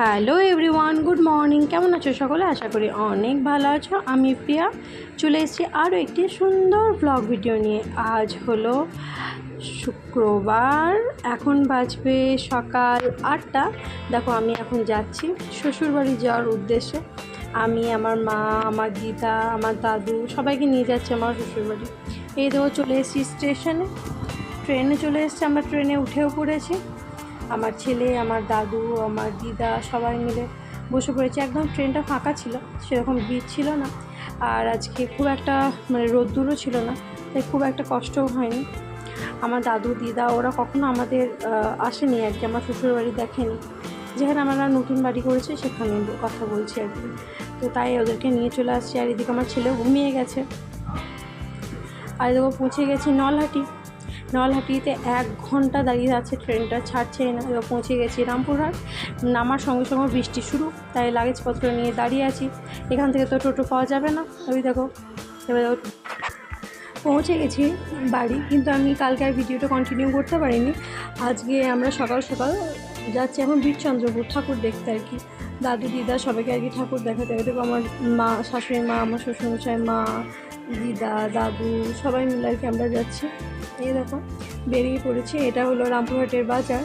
Hello everyone, good morning. কেমন আছো সকলে? আশা করি অনেক ভালো আছো। আমি প্রিয়া। চলে এসেছি আরও একটি সুন্দর ব্লগ ভিডিও নিয়ে। আজ হলো শুক্রবার। এখন বাজবে সকাল আটটা। দেখো, আমি এখন যাচ্ছি শ্বশুরবাড়ি যাওয়ার উদ্দেশ্যে। আমি, আমার মা, আমার দিদা, আমার দাদু সবাইকে নিয়ে যাচ্ছি আমার শ্বশুরবাড়ি। এই দেখো, চলে এসেছি স্টেশনে। ট্রেনে চলে এসেছি। আমরা ট্রেনে উঠেও পড়েছি। আমার ছেলে, আমার দাদু, আমার দিদা সবাই মিলে বসে পড়েছি। একদম ট্রেনটা ফাঁকা ছিল, সেরকম ভিড় ছিল না। আর আজকে খুব একটা মানে রোদ্দুরও ছিল না, তাই খুব একটা কষ্টও হয়নি। আমার দাদু, দিদা ওরা কখনো আমাদের আসেনি আর কি, আমার শ্বশুরবাড়ি দেখেনি। যেখানে আমরা নতুন বাড়ি করেছি, সেখানে কথা বলছি আর কি। তো তাই ওদেরকে নিয়ে চলে আসছি। আর এদিকে আমার ছেলেও ঘুমিয়ে গেছে। আর এদিকে পৌঁছে গেছি নলহাটি। নলহাটিতে এক ঘণ্টা দাঁড়িয়ে আছে ট্রেনটা, ছাড়ছে না। এবার পৌঁছে গেছি রামপুরহাট। নামার সঙ্গে সঙ্গে বৃষ্টি শুরু, তাই লাগেজপত্র নিয়ে দাঁড়িয়ে আছি। এখান থেকে তো টোটো পাওয়া যাবে না। ওই দেখো, এবার পৌঁছে গেছি বাড়ি, কিন্তু আমি কালকে আর ভিডিওটা কন্টিনিউ করতে পারিনি। আজকে আমরা সকাল সকাল যাচ্ছি এখন বীরচন্দ্রপুর, ঠাকুর দেখতে আর কি। দাদু, দিদা সবাইকে আর কি ঠাকুর দেখাতে দেখো আমার মা, শাশুড়ি মা, আমার শ্বশুরমশাই মা দিদা, দাদু, সবাই মিলে আর কি আমরা যাচ্ছি। এই দেখো, বেরিয়ে পড়েছি। এটা হলো রামপুরহাটের বাজার।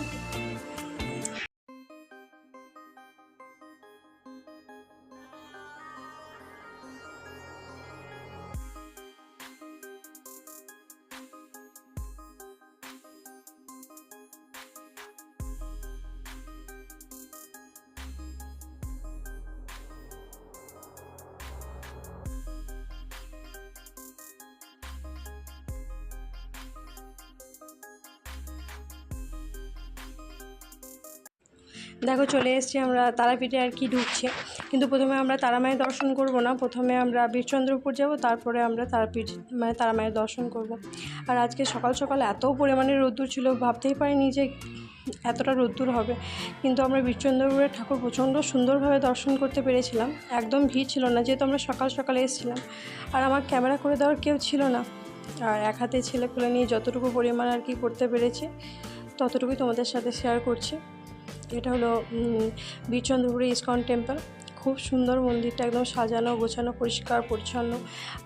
দেখো চলে এসেছি আমরা, তারাপীঠে আর কি ঢুকছে। কিন্তু প্রথমে আমরা তারামায়ের দর্শন করব না, প্রথমে আমরা বীরচন্দ্রপুর যাব, তারপরে আমরা তারাপীঠ মানে তারামায়ের দর্শন করব। আর আজকে সকাল সকাল এত পরিমাণে রোদ্দুর ছিল, ভাবতেই পারিনি যে এতটা রোদ্দুর হবে। কিন্তু আমরা বীরচন্দ্রপুরের ঠাকুর প্রচণ্ড সুন্দরভাবে দর্শন করতে পেরেছিলাম। একদম ভিড় ছিল না, যেহেতু আমরা সকাল সকালে এসেছিলাম। আর আমার ক্যামেরা করে দেওয়ার কেউ ছিল না। আর এক হাতে ছেলে খুলে নিয়ে যতটুকু পরিমাণ আর কি করতে পেরেছি, ততটুকুই তোমাদের সাথে শেয়ার করছি। এটা হলো বীরচন্দ্রপুরের বীরচন্দ্রপুরে ইস্কন টেম্পল। খুব সুন্দর মন্দিরটা একদম সাজানো, গোছানো, পরিষ্কার, পরিচ্ছন্ন।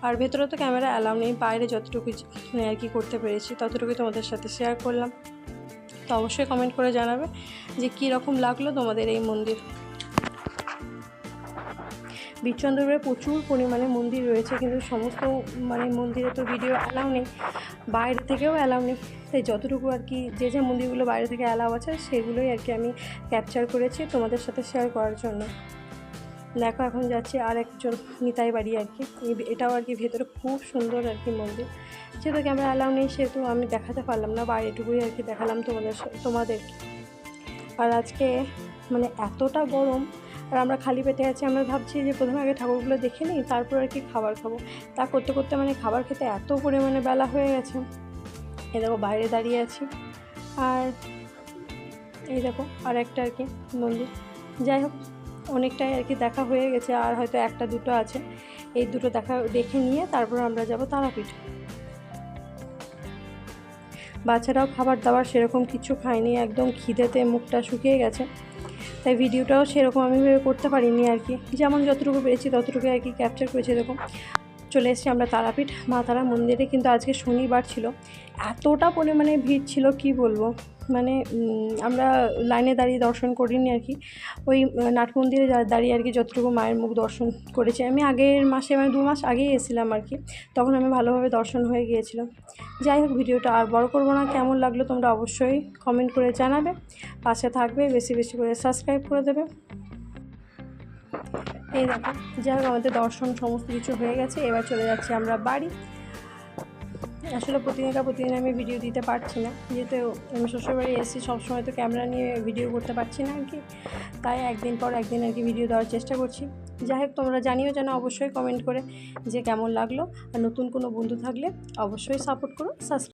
আর ভেতরে তো ক্যামেরা অ্যালাউ নেই, বাইরে যতটুকু মানে আর কি করতে পেরেছি, ততটুকুই তোমাদের সাথে শেয়ার করলাম। তো অবশ্যই কমেন্ট করে জানাবে যে কী রকম লাগল তোমাদের এই মন্দির। বীরচন্দ্রপুরে প্রচুর পরিমাণে মন্দির রয়েছে, কিন্তু সমস্ত মানে মন্দিরে তো ভিডিও অ্যালাউ নেই, বাইরে থেকেও অ্যালাউ নেই। তাই যতটুকু আর কি, যে যে মন্দিরগুলো বাইরে থেকে অ্যালাউ আছে, সেগুলোই আর কি আমি ক্যাপচার করেছি তোমাদের সাথে শেয়ার করার জন্য। দেখো, এখন যাচ্ছি আর একজন নিতাই বাড়ি আর কি। এটাও আর কি ভেতরে খুব সুন্দর আর কি মন্দির। যেহেতু ক্যামেরা অ্যালাউ নেই, সেহেতু আমি দেখাতে পারলাম না, বাইরেটুকুই আর কি দেখালাম তোমাদের তোমাদেরকে। আর আজকে মানে এতটা গরম আর আমরা খালি পেটে আছি, আমরা ভাবছি যে প্রথমে আগে ঠাকুরগুলো দেখে নিই, তারপর আর কি খাবার খাব। তা করতে করতে মানে খাবার খেতে এত পরিমাণে বেলা হয়ে গেছে। এই দেখো বাইরে দাঁড়িয়ে আছি। আর এই দেখো আর একটা আর কি মন্দির যাই হোক, অনেকটাই আর কি দেখা হয়ে গেছে, আর হয়তো একটা দুটো আছে। এই দুটো দেখা দেখে নিয়ে তারপর আমরা যাব তারাপীঠ। বাচ্চারাও খাবার দাবার সেরকম কিছু খায়নি, একদম খিদেতে মুখটা শুকিয়ে গেছে। তাই ভিডিওটাও সেরকম আমি ভেবে করতে পারিনি আর কি। যেমন যতটুকু পেরেছি ততটুকু আর কি ক্যাপচার করেছি, এরকম। চলে এসেছি আমরা তারাপীঠ মা তারা মন্দিরে, কিন্তু আজকে শনিবার ছিল। এতটা পরিমাণে ভিড় ছিল, কি বলব? মানে আমরা লাইনে দাঁড়িয়ে দর্শন করিনি আর কি। ওই নাট মন্দিরে দাঁড়িয়ে আর কি যতটুকু মায়ের মুখ দর্শন করেছি। আমি আগের মাসে মানে দু মাস আগেই এসেছিলাম আর কি। তখন আমি ভালোভাবে দর্শন হয়ে গিয়েছিলাম যাই হোক, ভিডিওটা আর বড় করব না। কেমন লাগল তোমরা অবশ্যই কমেন্ট করে জানাবে। পাশে থাকবে, বেশি বেশি করে সাবস্ক্রাইব করে দেবে। এই দেখো, যাই হোক, আমাদের দর্শন সমস্ত কিছু হয়ে গেছে, এবার চলে যাচ্ছি আমরা বাড়ি। আসলে প্রতিদিনকার প্রতিদিন আমি ভিডিও দিতে পারছি না, যেহেতু আমি শ্বশুরবাড়ি এসেছি, সবসময় তো ক্যামেরা নিয়ে ভিডিও করতে পারছি না আর কি। তাই একদিন পর একদিন আর কি ভিডিও দেওয়ার চেষ্টা করছি। যাই হোক, তোমরা জানিও যেন অবশ্যই কমেন্ট করে যে কেমন লাগল, আর নতুন কোনো বন্ধু থাকলে অবশ্যই সাপোর্ট করো সাবস্ক্রাইব